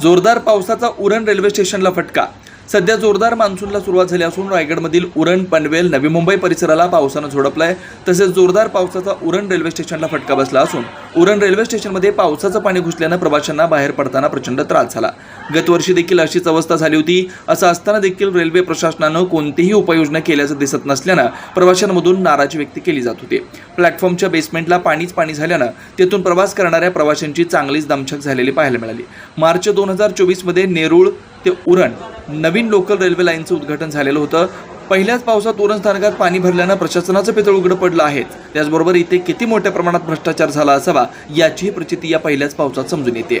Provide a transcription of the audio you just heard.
जोरदार पावसाचा उरण रेल्वे स्टेशनला फटका सध्या जोरदार मान्सूनला सुरुवात झाली असून रायगडमधील उरण पनवेल नवी मुंबई परिसराला पावसानं झोडपलाय. तसेच जोरदार पावसाचा उरण रेल्वे स्टेशनला फटका बसला असून उरण रेल्वे स्टेशनमध्ये पावसाचं पाणी घुसल्यानं प्रवाशांना बाहेर पडताना प्रचंड त्रास झाला. गतवर्षी देखील अशीच अवस्था झाली होती. असं असताना देखील रेल्वे प्रशासनानं कोणतीही उपाययोजना केल्याचं दिसत नसल्यानं प्रवाशांमधून नाराजी व्यक्त केली जात होती. प्लॅटफॉर्मच्या बेसमेंटला पाणीच पाणी झाल्यानं तेथून प्रवास करणाऱ्या प्रवाशांची चांगलीच दमछक झालेली पाहायला मिळाली. मार्च दोन हजार चोवीसमध्ये नेरूळ ते उरण नवीन लोकल रेल्वे लाईनचं उद्घाटन झालेलं होतं. पहिल्याच पावसात उरण स्थानकात पाणी भरल्यानं प्रशासनाचं पितळ उघडं पडलं आहे. त्याचबरोबर इथे किती मोठ्या प्रमाणात भ्रष्टाचार झाला असावा याचीही प्रचिती या पहिल्याच पावसात समजून येते.